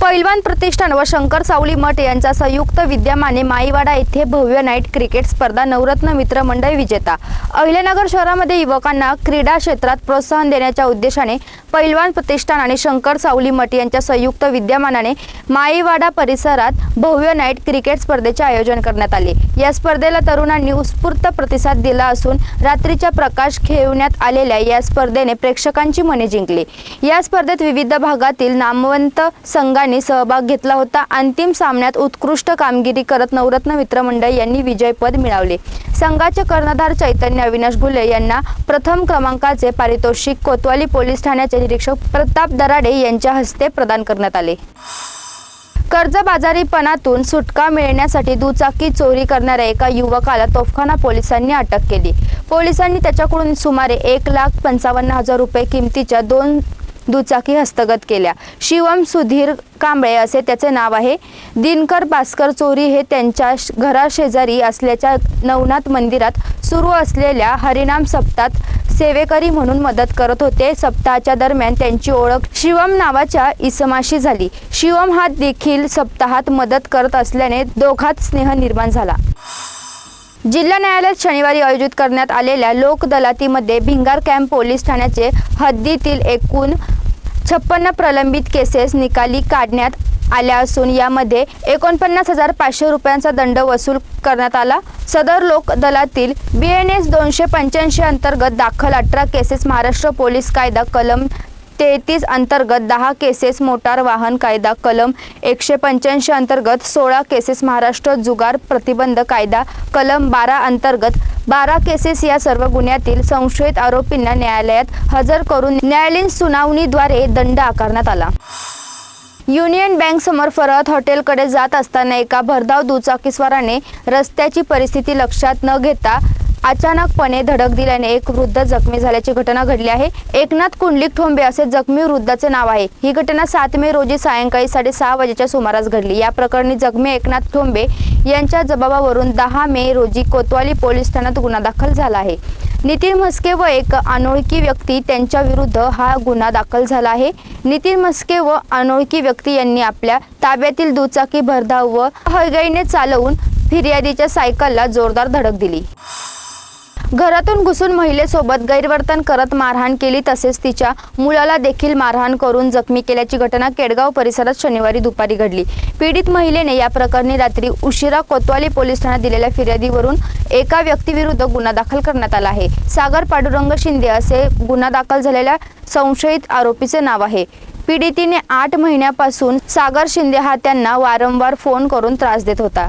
पैलवान प्रतिष्ठान व शंकर सावली मठ यांच्या संयुक्त विद्यमाने माईवाडा येथे भव्य नाईट क्रिकेट स्पर्धा नवरत्न मित्र मंडळ विजेता. अहिल्यानगर शहरामध्ये युवकांना क्रीडा क्षेत्रात प्रोत्साहन देण्याच्या उद्देशाने पैलवान प्रतिष्ठान आणि शंकर सावली मठ यांच्या संयुक्त विद्यमानाने माईवाडा परिसरात भव्य नाईट क्रिकेट स्पर्धेचे आयोजन करण्यात आले. या स्पर्धेला तरुणांनी उत्स्फूर्त प्रतिसाद दिला असून रात्रीच्या प्रकाश खेळवण्यात आलेल्या या स्पर्धेने प्रेक्षकांची मने जिंकली. या स्पर्धेत विविध भागातील नामवंत संघांनी सहभाग घेतला होता. अंतिम सामन्यात उत्कृष्ट कामगिरी करत नवरत्न मित्रमंडळ यांनी विजयपद मिळवले. संघाचे कर्णधार चैतन्य अविनाश घुले यांना प्रथम क्रमांकाचे पारितोषिक कोतवाली पोलीस ठाण्याचे निरीक्षक प्रताप दराडे यांच्या हस्ते प्रदान करण्यात आले. कर्जबाजारीपणातून सुटका मिळण्यासाठी दुचाकी चोरी करणाऱ्या एका युवकाला तोफखाना पोलिसांनी अटक केली. पोलिसांनी त्याच्याकडून सुमारे एक लाख पंचावन्न हजार रुपये किमतीच्या दोन दुचाकी हस्तगत केल्या. शिवम सुधीर कांबळे असे त्याचे नाव आहे. दिनकर भास्कर चोरी हे त्यांच्या घराशेजारी असल्याच्या नवनाथ मंदिरात सुरू असलेल्या हरिनाम सप्तात सेवेकरी म्हणून मदत करत होते. सप्ताहाच्या दरम्यान त्यांची ओळख शिवम नावाच्या इसमाशी झाली. शिवम हा देखील सप्ताहात मदत करत असल्याने दोघात स्नेह निर्माण झाला. जिल्हा न्यायालयात शनिवारी आयोजित करण्यात आलेल्या लोकदलातीमध्ये भिंगार कॅम्प पोलीस ठाण्याचे हद्दीतील एकूण छप्पन्न प्रलंबित केसेस निकाली काढण्यात आल्या असून यामध्ये एकोणपन्नास हजार पाचशे रुपयांचा दंड वसूल करण्यात आला. सदर लोकदलातील बी एन एस दोनशे पंच्याऐंशी अंतर्गत दाखल अठरा केसेस महाराष्ट्र पोलीस कायदा कलम तेहतीस अंतर्गत दहा केसेस मोटार वाहन कायदा कलम एकशे पंच्याऐंशी अंतर्गत सोळा केसेस महाराष्ट्र जुगार प्रतिबंध कायदा कलम बारा अंतर्गत बारा केसेस या सर्व गुन्ह्यातील संशयित आरोपींना न्यायालयात हजर करून न्यायालयीन सुनावणीद्वारे दंड आकारण्यात आला. युनियन बँक समोर फरहत हॉटेलकडे जात असताना एका भरधाव दुचाकीस्वाराने रस्त्याची परिस्थिती लक्षात न घेता अचानकपणे धडक दिल्याने एक वृद्ध जखमी झाल्याची घटना घडली आहे. एकनाथ कुंडलिक ठोंबे असे जखमी वृद्धाचे नाव आहे. ही घटना सात मे रोजी सायंकाळी साडेसहा वाजेच्या सुमारास घडली. या प्रकरणी जखमी एकनाथ ठोंबे यांच्या जबाबावरून दहा मे रोजी कोतवाली पोलीस ठाण्यात गुन्हा दाखल झाला आहे. नितीन म्हस्के व एक अनोळखी व्यक्ती त्यांच्या विरुद्ध हा गुन्हा दाखल झाला आहे. नितीन म्हस्के व अनोळखी व्यक्ती यांनी आपल्या ताब्यातील दुचाकी भरधाव व हळगाईने चालवून फिर्यादीच्या सायकलला जोरदार धडक दिली. घरातून घुसून महिलेसोबत गैरवर्तन करत मारहाण केली तसेच तिच्या मुलाला देखील मारहाण करून जखमी केल्याची घटना केडगाव परिसरात शनिवारी दुपारी घडली. पीडित महिलेने या प्रकरणी रात्री उशिरा कोतवाली पोलीस ठाण्यात दिलेल्या फिर्यादीवरून एका व्यक्तीविरुद्ध गुन्हा दाखल करण्यात आला आहे. सागर पाडुरंग शिंदे असे गुन्हा दाखल झालेल्या संशयित आरोपीचे नाव आहे. पीडितीने आठ महिन्यापासून सागर शिंदे हा त्यांना वारंवार फोन करून त्रास देत होता.